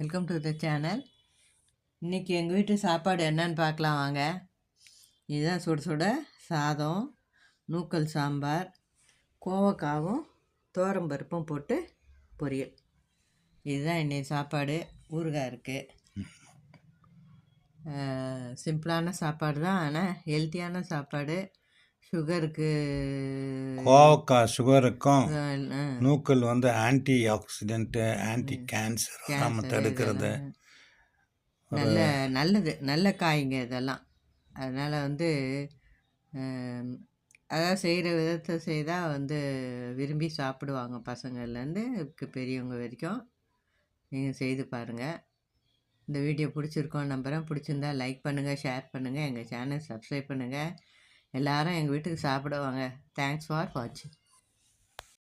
Welcome to the channel இன்றைக்கி எங்கள் வீட்டு சாப்பாடு என்னன்னு பார்க்கலாம் வாங்க. இதுதான் சுட சுட சாதம் நூக்கல் சாம்பார் கோவக்காவும் பருப்பும் போட்டு பொரியல். இதுதான் இன்றைய சாப்பாடு. ஊறுகாய் இருக்குது சிம்பிளான சாப்பாடு தான் ஆனால் ஹெல்த்தியான சாப்பாடு. சுகருக்கு கோவக்காய் சுகருக்கும் நூக்கல் வந்து ஆன்டி ஆக்சிடென்ட்டு ஆன்டி கேன்சர் நம்ம தடுக்கிறது. நல்ல நல்லது நல்ல காய்ங்க இதெல்லாம். அதனால் வந்து அதாவது செய்கிற விதத்தை செய்தால் வந்து விரும்பி சாப்பிடுவாங்க பசங்கள்லேருந்து பெரியவங்க வரைக்கும். நீங்கள் செய்து பாருங்கள் இந்த வீடியோ பிடிச்சிருக்கோம் நம்புகிறேன் பிடிச்சிருந்தா லைக் பண்ணுங்கள் ஷேர் பண்ணுங்கள் எங்கள் சேனல் சப்ஸ்கிரைப் பண்ணுங்கள் எல்லாரும் எங்கள் வீட்டுக்கு சாப்பிடுவாங்க. தேங்க்ஸ் ஃபார் வாட்சிங்